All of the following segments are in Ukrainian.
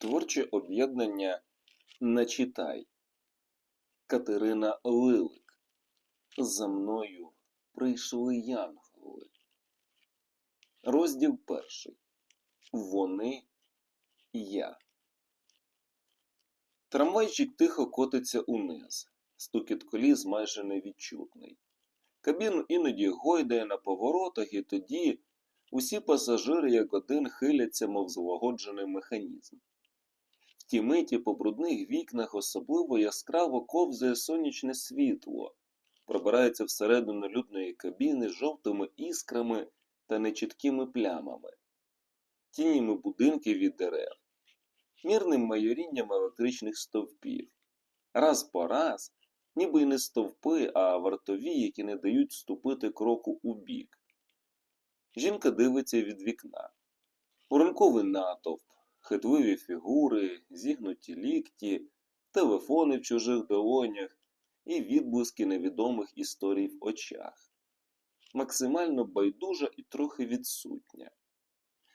Творче об'єднання Начитай. Катерина Лилик. За мною прийшли янголи. Розділ перший. Вони я. Трамвайчик тихо котиться униз. Стукіт коліс майже невідчутний. Кабіну іноді гойдає на поворотах, і тоді усі пасажири як один хиляться, мов злагоджений механізм. В ті миті по брудних вікнах особливо яскраво ковзає сонячне світло, пробирається всередину людної кабіни жовтими іскрами та нечіткими плямами, тінями будинків від дерев, мірним майорінням електричних стовпів. Раз по раз, ніби й не стовпи, а вартові, які не дають ступити кроку у бік. Жінка дивиться від вікна. Уранковий натовп, хитливі фігури, зігнуті лікті, телефони в чужих долонях і відблиски невідомих історій в очах. Максимально байдужа і трохи відсутня.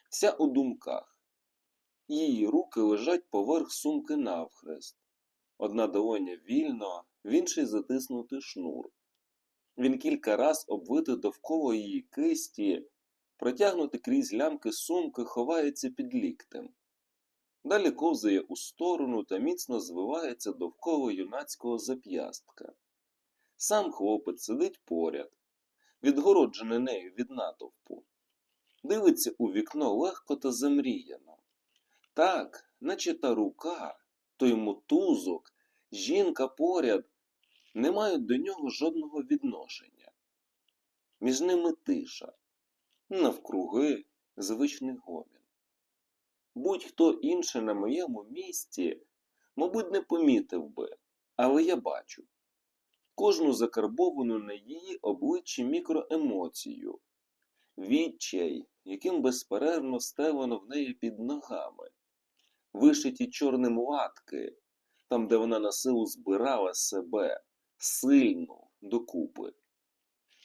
Вся у думках. Її руки лежать поверх сумки навхрест. Одна долоня вільно, в іншій затиснутий шнур. Він кілька раз обвитий довкола її кисті, протягнутий крізь лямки сумки, ховається під ліктем. Далі ковзає у сторону та міцно звивається довкола юнацького зап'ястка. Сам хлопець сидить поряд, відгороджений нею від натовпу. Дивиться у вікно легко та замріяно. Так, наче та рука, той мотузок, жінка поряд не мають до нього жодного відношення. Між ними тиша, навкруги звичний гомін. Будь-хто інший на моєму місці, мабуть, не помітив би, але я бачу кожну закарбовану на її обличчі мікроемоцію, відчай, яким безперервно стелено в неї під ногами, вишиті чорним латки, там, де вона на силу збирала себе, сильну, докупи.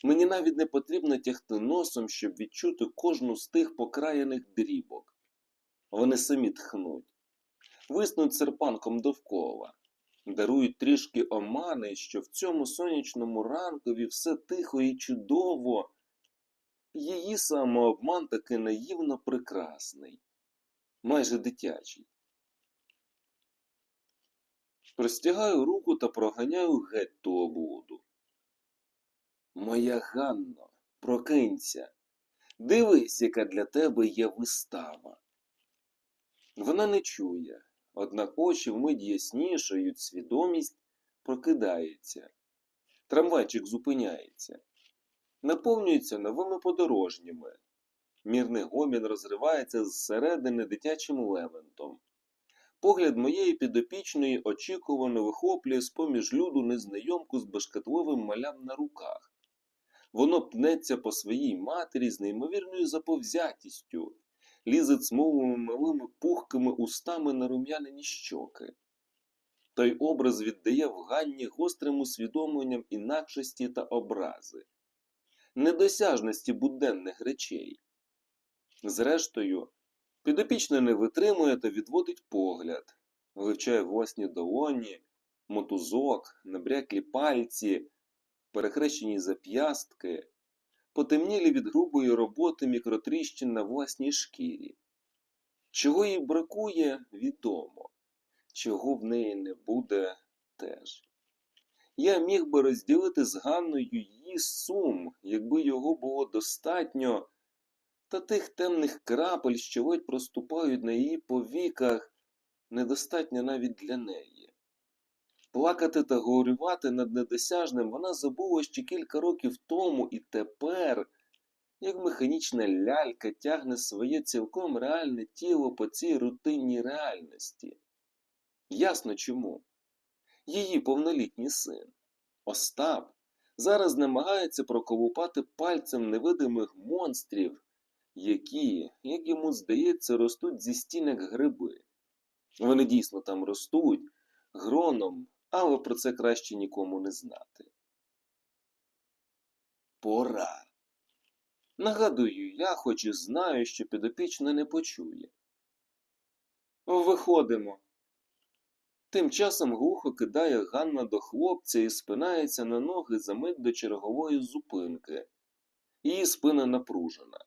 Мені навіть не потрібно тягти носом, щоб відчути кожну з тих покраєних дрібок. Вони самі тхнуть, виснуть серпанком довкола, дарують трішки омани, що в цьому сонячному ранкові все тихо і чудово. Її самообман таки наївно прекрасний, майже дитячий. Простягаю руку та проганяю геть ту облуду. Моя Ганно, прокинься, дивись, яка для тебе є вистава. Вона не чує, однак очі вмить яснішають, свідомість прокидається. Трамвайчик зупиняється, наповнюється новими подорожніми. Мірний гомін розривається зсередини дитячим левентом. Погляд моєї підопічної очікувано вихоплює з-поміж люду незнайомку з бешкетливим малям на руках. Воно пнеться по своїй матері з неймовірною заповзятістю, лізе цмовими малими пухкими устами на рум'янені щоки. Той образ віддає в Ганні гострим усвідомленням інакшості та образи, недосяжності буденних речей. Зрештою, підопічна не витримує та відводить погляд, вивчає власні долоні, мотузок, набряклі пальці, перехрещені зап'ястки, потемнілі від грубої роботи мікротріщин на власній шкірі. Чого їй бракує, відомо, чого в неї не буде теж. Я міг би розділити з Ганною її сум, якби його було достатньо, та тих темних крапель, що ледь проступають на її повіках, недостатньо навіть для неї. Плакати та горювати над недосяжним вона забула ще кілька років тому і тепер, як механічна лялька тягне своє цілком реальне тіло по цій рутинній реальності. Ясно чому. Її повнолітній син, Остап, зараз намагається проколупати пальцем невидимих монстрів, які, як йому здається, ростуть зі стінок гриби. Вони дійсно там ростуть, гроном, але про це краще нікому не знати. Пора. Нагадую я, хоч і знаю, що підопічна не почує. Виходимо. Тим часом глухо кидає Ганна до хлопця і спинається на ноги за мить до чергової зупинки. Її спина напружена.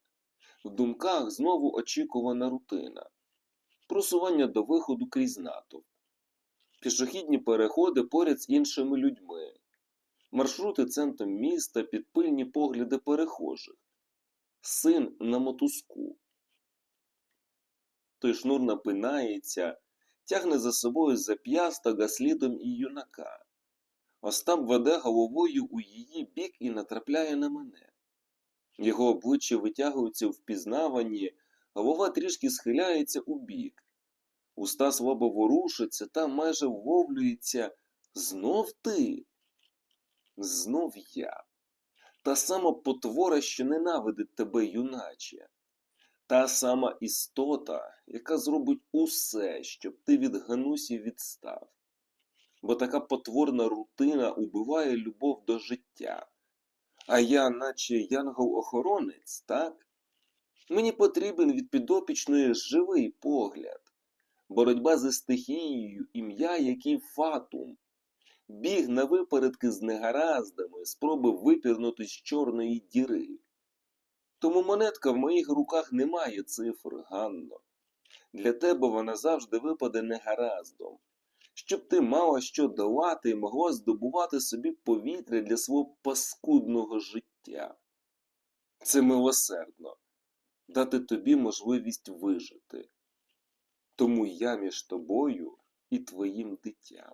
В думках знову очікувана рутина. Просування до виходу крізь натовп. Пішохідні переходи поряд з іншими людьми. Маршрути центром міста під пильні погляди перехожих. Син на мотузку. Той шнур напинається, тягне за собою зап'ясток, а слідом і юнака. Остап веде головою у її бік і натрапляє на мене. Його обличчя витягується в впізнаванні, голова трішки схиляється у бік. Уста слабо ворушаться та майже вловлюється знов ти. Знов я. Та сама потвора, що ненавидить тебе, юначе. Та сама істота, яка зробить усе, щоб ти від Ганусі відстав. Бо така потворна рутина убиває любов до життя. А я, наче янгол-охоронець, так? Мені потрібен від підопічної живий погляд, боротьба зі стихією, ім'я, який фатум, біг на випередки з негараздами, спроби випірнути з чорної діри. Тому монетка в моїх руках не має цифр, Ганно. Для тебе вона завжди випаде негараздом, щоб ти мала що давати і могла здобувати собі повітря для свого паскудного життя. Це милосердно дати тобі можливість вижити. Тому я між тобою і твоїм дитям.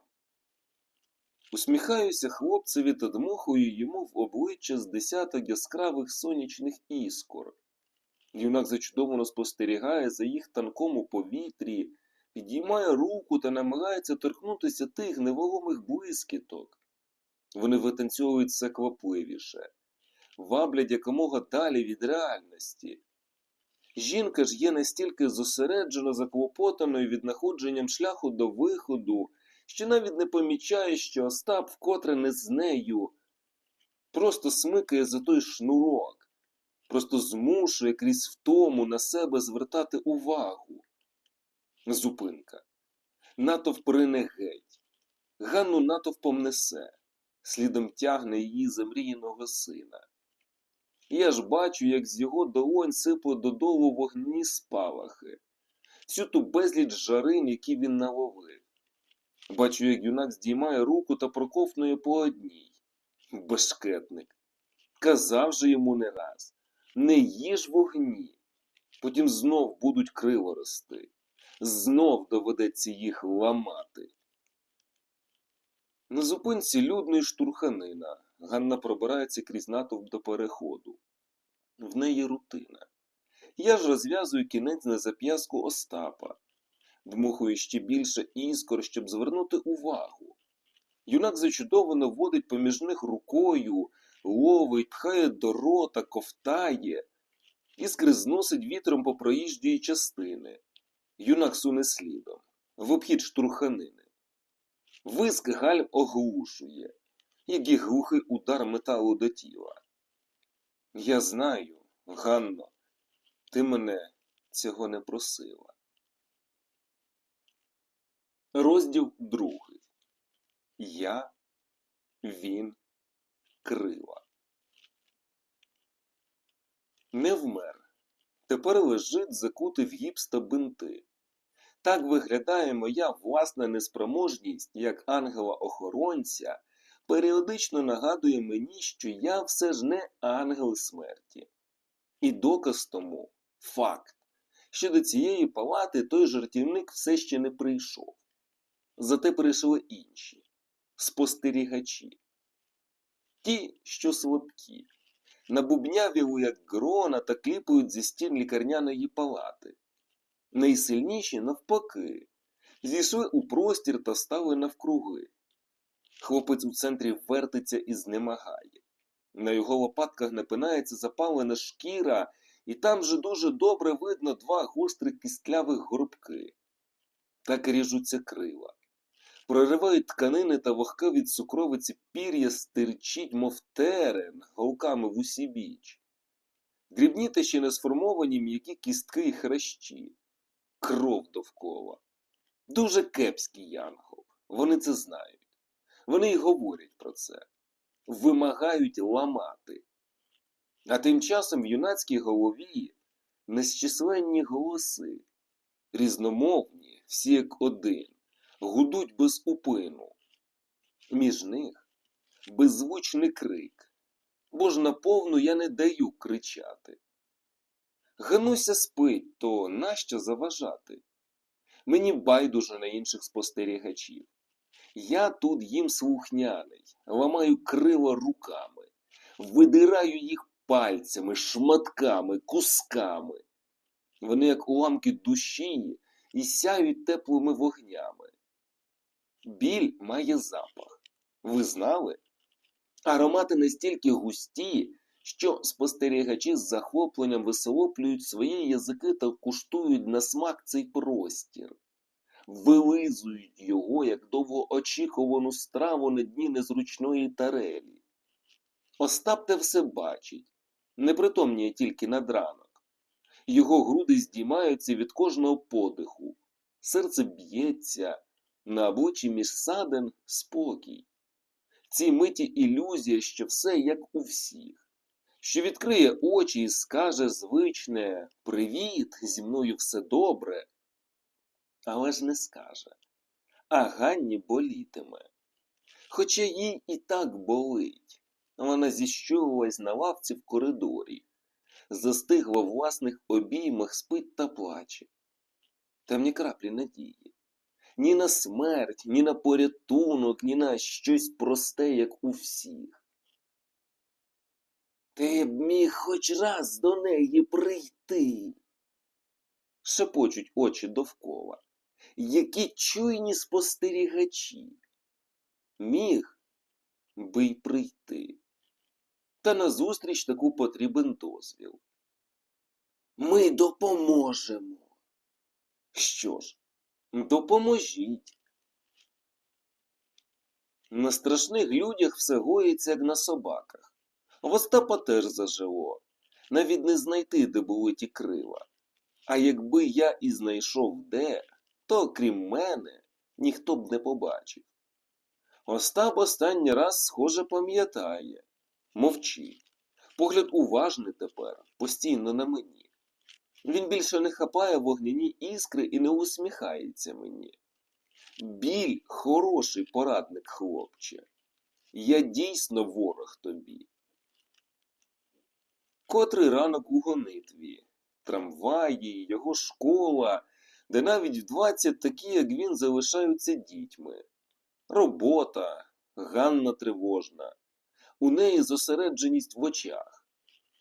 Усміхаюся хлопцеві та дмухаю йому в обличчя з десяток яскравих сонячних іскор. Юнак зачудовано спостерігає за їх танком у повітрі, підіймає руку та намагається торкнутися тих невагомих блискіток. Вони витанцьовують все квапливіше, ваблять якомога далі від реальності. Жінка ж є настільки зосереджено заклопотаною від находженням шляху до виходу, що навіть не помічає, що Остап вкотре не з нею, просто смикає за той шнурок, просто змушує крізь втому на себе звертати увагу. Зупинка. Натовп рине геть. Ганну натовпом несе, слідом тягне її замріяного сина. Я ж бачу, як з його долонь сипле додолу вогні спалахи, всю ту безліч жарин, які він наловив. Бачу, як юнак здіймає руку та проковтнує по одній. Бешкетник. Казав же йому не раз не їж вогні. Потім знов будуть криво рости. Знов доведеться їх ламати. На зупинці людної штурханина. Ганна пробирається крізь натовп до переходу. В неї рутина. Я ж розв'язую кінець на зап'язку Остапа, дмухую ще більше іскор, щоб звернути увагу. Юнак зачудовано водить поміж них рукою, ловить, пхає до рота, ковтає, іскри зносить вітром по проїжджої частини. Юнак суне слідом, в обхід штурханини. Виск гальм оглушує як і глухий удар металу до тіла. Я знаю, Ганно, ти мене цього не просила. Розділ другий. Я, він, крила. Не вмер. Тепер лежить закутий в гіпс та бинти. Так виглядає моя власна неспроможність як ангела-охоронця періодично нагадує мені, що я все ж не ангел смерті. І доказ тому факт, що до цієї палати той жартівник все ще не прийшов. Зате прийшли інші спостерігачі. Ті, що слабкі, набубнявіли, як грона та кліпають зі стін лікарняної палати. Найсильніші, навпаки, зійшли у простір та стали навкруги. Хлопець у центрі вертиться і знемагає. На його лопатках напинається запалена шкіра, і там же дуже добре видно два гострі кістлявих горбки. Так ріжуться крила. Проривають тканини та вогка від цукровиці пір'я стирчить, мов терен, голками в усі біч. Дрібні та ще не сформовані м'які кістки і хрещі, кров довкола, Дуже кепський янгол. Вони це знають. Вони й говорять про це. Вимагають ламати. А тим часом в юнацькій голові незчисленні голоси, різномовні, всі як один, гудуть без упину. Між них беззвучний крик, бо ж наповну я не даю кричати. Гануся спить, то нащо заважати? Мені байдуже на інших спостерігачів. Я тут їм слухняний, ламаю крила руками, видираю їх пальцями, шматками, кусками. Вони, як уламки душі, і сяють теплими вогнями. Біль має запах. Ви знали? Аромати настільки густі, що спостерігачі з захопленням висолоплюють свої язики та куштують на смак цей простір, вилизують його, як довгоочікувану страву на дні незручної тарелі. Остап те все бачить, непритомніє тільки над ранок. Його груди здіймаються від кожного подиху, серце б'ється, на обличчі між саден спокій. Ці миті ілюзія, що все як у всіх, що відкриє очі і скаже звичне Привіт, зі мною все добре, але ж не скаже, а Ганні болітиме. Хоча їй і так болить, вона зіщулилась на лавці в коридорі, застигла в власних обіймах, спить та плаче. Там ні краплі надії ні на смерть, ні на порятунок, ні на щось просте, як у всіх. Ти б міг хоч раз до неї прийти. Шепочуть очі довкола. Які чуйні спостерігачі. Міг би й прийти. Та назустріч таку потрібен дозвіл. Ми допоможемо. Що ж, Допоможіть. На страшних людях все гоїться, як на собаках. В Остапа теж зажило. Навіть не знайти, де були ті крила. А якби я і знайшов де, то крім мене ніхто б не побачив. Остап останній раз, схоже, пам'ятає, мовчить. Погляд уважний тепер, постійно на мені. Він більше не хапає вогняні іскри і не усміхається мені. Біль хороший порадник, хлопче. Я дійсно ворог тобі. Котрий ранок у гонитві, трамваї, його школа, де навіть в двадцять такі, як він, залишаються дітьми. Робота, Ганна тривожна. У неї зосередженість в очах,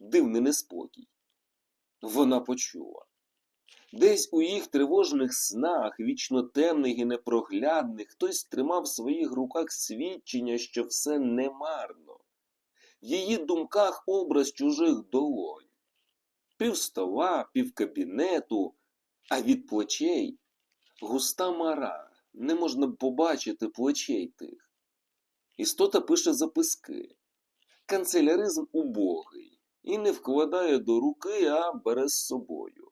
дивний неспокій. Вона почула. Десь у їх тривожних снах, вічно темних і непроглядних, хтось тримав в своїх руках свідчення, що все немарно. В її думках образ чужих долонь, пів стола, пів кабінету, а від плечей густа мара, не можна побачити плечей тих. Істота пише записки. Канцеляризм убогий і не вкладає до руки, а бере з собою.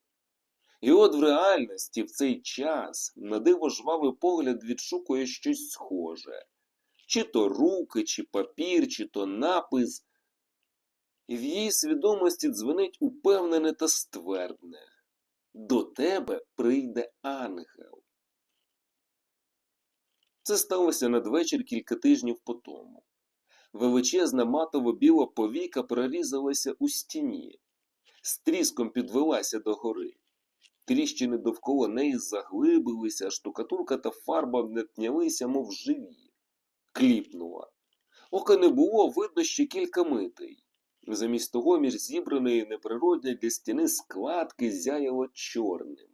І от в реальності в цей час на диво жвавий погляд відшукує щось схоже чи то руки, чи папір, чи то напис. І в її свідомості дзвенить упевнене та ствердне до тебе прийде ангел. Це сталося надвечір кілька тижнів по тому. Величезна матово біла повіка прорізалася у стіні, з тріском підвелася догори. Тріщини довкола неї заглибилися, штукатурка та фарба внятнялися, мов живі. Кліпнула. Ока не було, видно ще кілька митей. Замість того між зібраної неприродні для стіни складки зяяло чорним.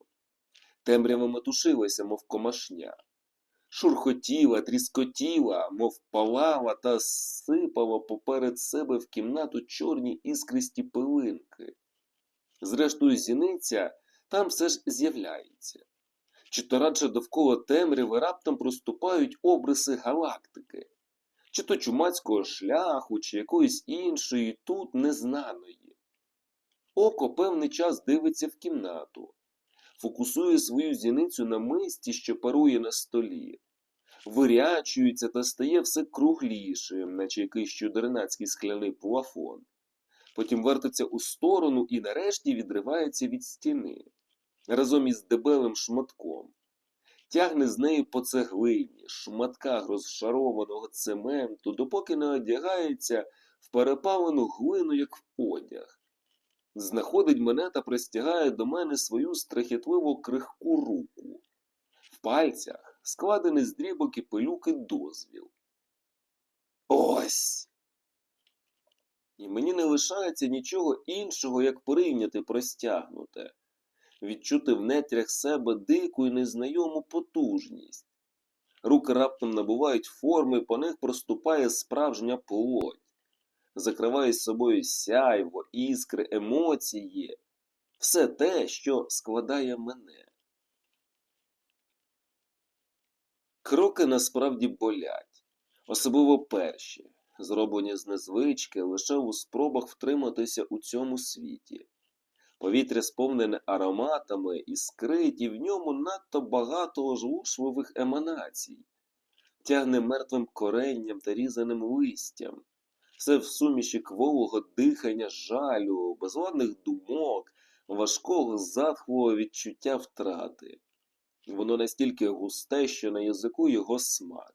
Темрява метушилася, мов комашня шурхотіла, тріскотіла, мов палала та сипала поперед себе в кімнату чорні іскристі пилинки. Зрештою, зіниця там все ж з'являється. Чи то радше довкола темряви раптом проступають обриси галактики, чи то чумацького шляху, чи якоїсь іншої, тут незнаної. Око певний час дивиться в кімнату, фокусує свою зіницю на мисті, що парує на столі, вирячується та стає все круглішим, наче якийсь чудернацький скляний плафон. Потім вертиться у сторону і нарешті відривається від стіни разом із дебелим шматком. Тягне з неї по цеглині, шматках розшарованого цементу, допоки не одягається в перепалену глину, як в одяг. Знаходить мене та простягає до мене свою страхітливо крихку руку. В пальцях складений з дрібок і пилюки дозвіл. Ось! І мені не лишається нічого іншого, як прийняти простягнуте, відчути в нетрях себе дику і незнайому потужність. Руки раптом набувають форми, по них проступає справжня плоть, закриває з собою сяйво, іскри, емоції, все те, що складає мене. Кроки насправді болять, особливо перші, зроблені з незвички лише у спробах втриматися у цьому світі. Повітря сповнене ароматами і скриті в ньому надто багато ожлушливих еманацій, тягне мертвим коренням та різаним листям, все в суміші кволого дихання, жалю, безладних думок, важкого затхлого відчуття втрати. Воно настільки густе, що на язику його смак.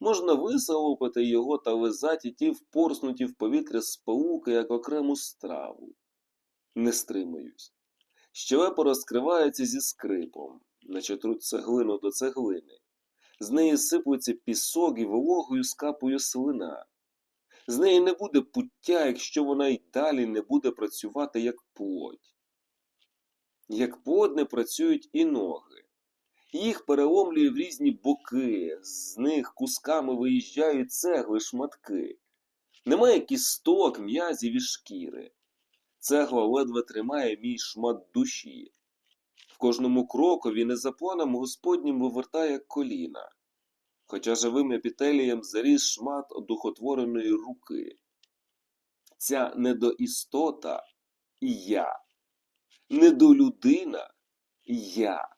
Можна висолопити його та лизати ті впорснуті в повітря спалуки, як окрему страву. Не стримуюсь. Щелепа розкривається зі скрипом, наче труть цеглину до цеглини. З неї сиплеться пісок і вологою скапує слина. З неї не буде пуття, якщо вона й далі не буде працювати як плоть. Як плод не працюють і ноги. Їх переломлює в різні боки, з них кусками виїжджають цегли шматки. Немає кісток, м'язів і шкіри. Цегла ледве тримає мій шмат душі. В кожному крокові не за планом Господнім вивертає коліна, хоча живим епітелієм заріс шмат одухотвореної руки. Ця недоістота я, недолюдина я.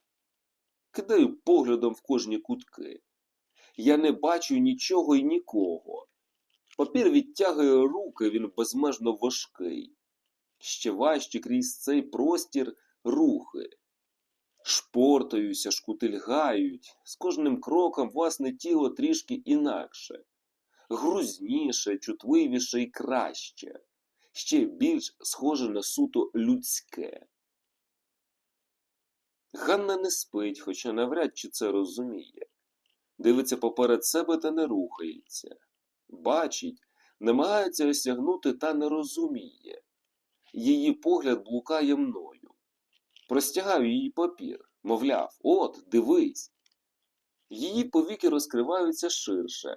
Кидаю поглядом в кожні кутки. Я не бачу нічого і нікого. Папір відтягує руки, він безмежно важкий. Ще важче крізь цей простір рухи. Шпортаюся, шкутильгають, з кожним кроком власне тіло трішки інакше, грузніше, чутливіше і краще, ще більш схоже на суто людське. Ганна не спить, хоча навряд чи це розуміє. Дивиться поперед себе та не рухається. Бачить, намагається осягнути та не розуміє. Її погляд блукає мною. Простягаю її папір, мовляв, от, дивись. Її повіки розкриваються ширше.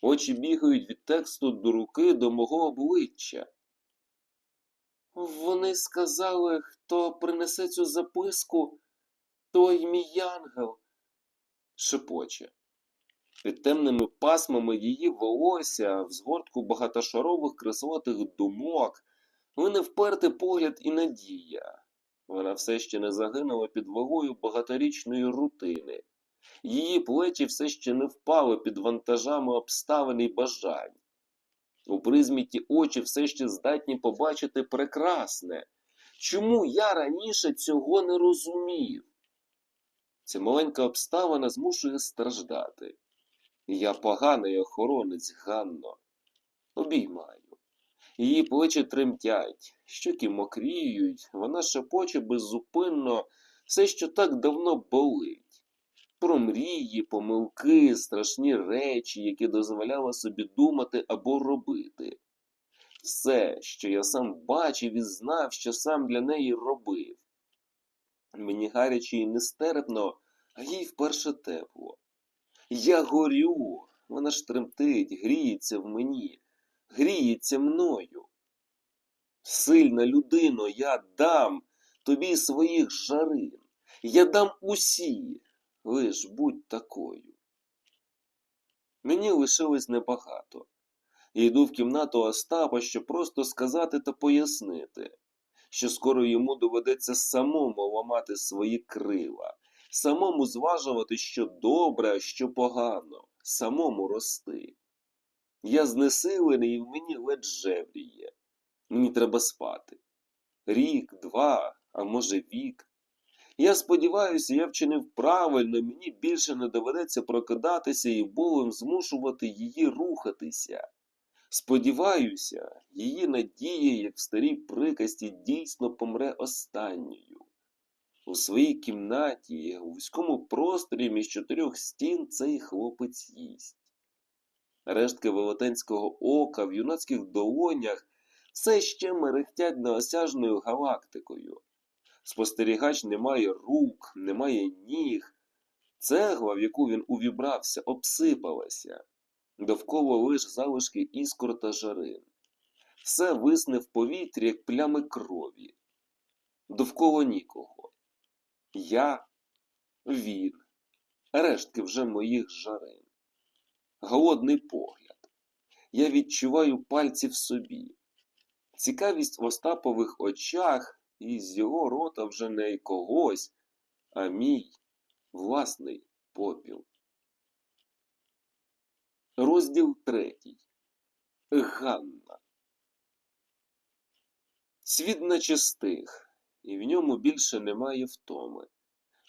Очі бігають від тексту до руки до мого обличчя. Вони сказали, хто принесе цю записку, той мій янгел, шепоче. Під темними пасмами її волосся, в згортку багатошарових красотих думок, мене впертий погляд і надія. Вона все ще не загинула під вагою багаторічної рутини. Її плечі все ще не впали під вантажами обставин і бажань. У призмі ті очі все ще здатні побачити прекрасне. Чому я раніше цього не розумів? Ця маленька обставина змушує страждати. Я поганий охоронець, Ганно. Обіймаю. Її плечі тремтять, щоки мокріють, вона шепоче беззупинно все, що так давно болить. Про мрії, помилки, страшні речі, які дозволяла собі думати або робити. Все, що я сам бачив і знав, що сам для неї робив. Мені гаряче і нестерпно, а їй вперше тепло. Я горю, вона ж тремтить, гріється в мені, гріється мною. Сильна людино, я дам тобі своїх жарин, я дам усі, лиш будь такою. Мені лишилось небагато. Йду в кімнату Остапа, щоб просто сказати та пояснити. що скоро йому доведеться самому ламати свої крила, самому зважувати, що добре, що погано, самому рости. Я знесилений і в мені ледь жевріє. Мені треба спати. Рік, два, а може вік. Я сподіваюся, я вчинив правильно, мені більше не доведеться прокидатися і болем змушувати її рухатися. Сподіваюся, її надія, як в старій приказці, дійсно помре останньою. У своїй кімнаті, у вузькому просторі між чотирьох стін цей хлопець їсть. Рештки велетенського ока в юнацьких долонях все ще мерехтять неосяжною галактикою. Спостерігач не має рук, не має ніг. Цегла, в яку він увібрався, обсипалася. Довкола лиш залишки іскор та жарин. Все висне в повітрі, як плями крові. Довкола нікого. Я, він, рештки вже моїх жарин. Голодний погляд. Я відчуваю пальці в собі. Цікавість в Остапових очах, і з його рота вже не когось, а мій власний попіл. Розділ третій. Ганна. Світ наче стих, і в ньому більше немає втоми.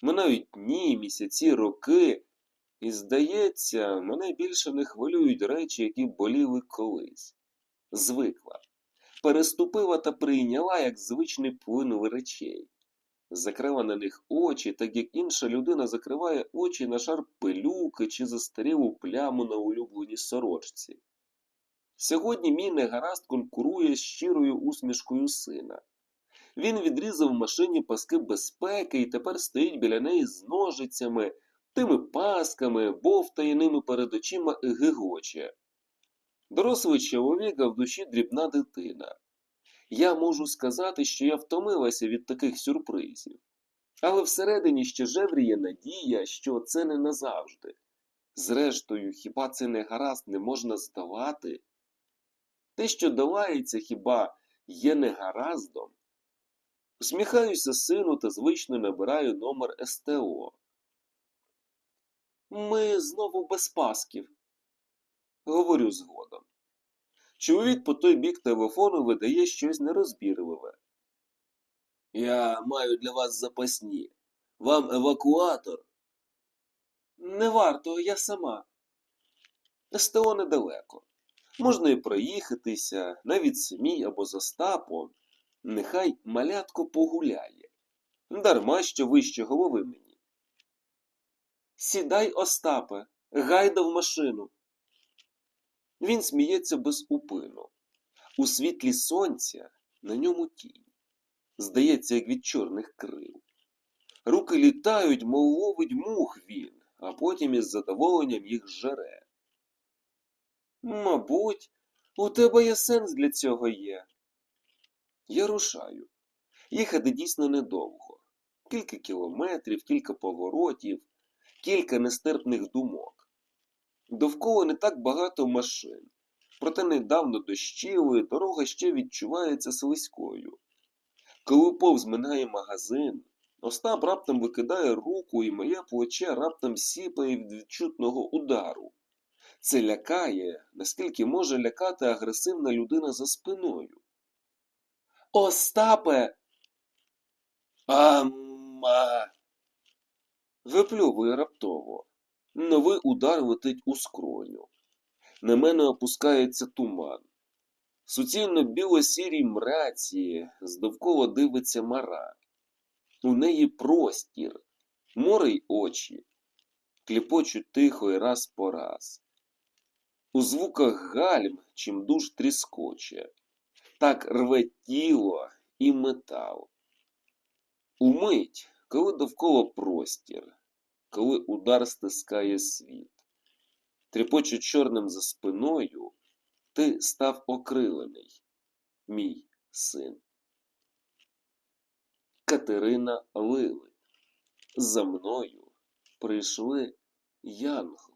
Минають дні, місяці, роки, і, здається, мене більше не хвилюють речі, які боліли колись. Звикла, переступила та прийняла як звичний плин речей. Закрила на них очі, так як інша людина закриває очі на шар пилюки чи застарілу пляму на улюбленій сорочці. Сьогодні мій негаразд конкурує з щирою усмішкою сина. Він відрізав машині паски безпеки і тепер стоїть біля неї з ножицями, тими пасками, бовтає ними перед очима гигоче. Дорослий чоловік, а в душі дрібна дитина. Я можу сказати, що я втомилася від таких сюрпризів. Але всередині ще жевріє надія, що це не назавжди. Зрештою, хіба це не гаразд не можна здавати? Те, що долається, хіба є негараздом? Усміхаюся сину та звично набираю номер СТО. Ми знову без пасків, говорю згодом. Чоловік по той бік телефону видає щось нерозбірливе. Я маю для вас запасні. Вам евакуатор. Не варто, я сама. СТО недалеко. Можна і проїхатися, навіть самій або за стапом. Нехай малятко погуляє. Дарма що вище голови мені. Сідай, Остапе, гайда в машину. Він сміється без упину. У світлі сонця на ньому тінь. Здається, як від чорних крил. Руки літають, мов ловить мух він, а потім із задоволенням їх жере. Мабуть, у тебе є сенс для цього є. Я рушаю. Їхати дійсно недовго. Кілька кілометрів, кілька поворотів, кілька нестерпних думок. Довкола не так багато машин, проте недавно дощило, і дорога ще відчувається слизькою. Коли повз минає магазин, Остап раптом викидає руку, і моє плече раптом сіпає від відчутного удару. Це лякає, наскільки може лякати агресивна людина за спиною. Остапе. Ама. Випльовує раптово. Новий удар летить у скроню. На мене опускається туман. Суцільно біло-сірій мраці, здовкола дивиться мара. У неї простір, море й очі, кліпочуть тихо і раз по раз. У звуках гальм чим душ тріскоче, так рве тіло і метал. Умить, коли довкола простір, коли удар стискає світ. Тріпочу чорним за спиною, ти став окрилений, мій син. Катерина Лили. За мною прийшли янголи.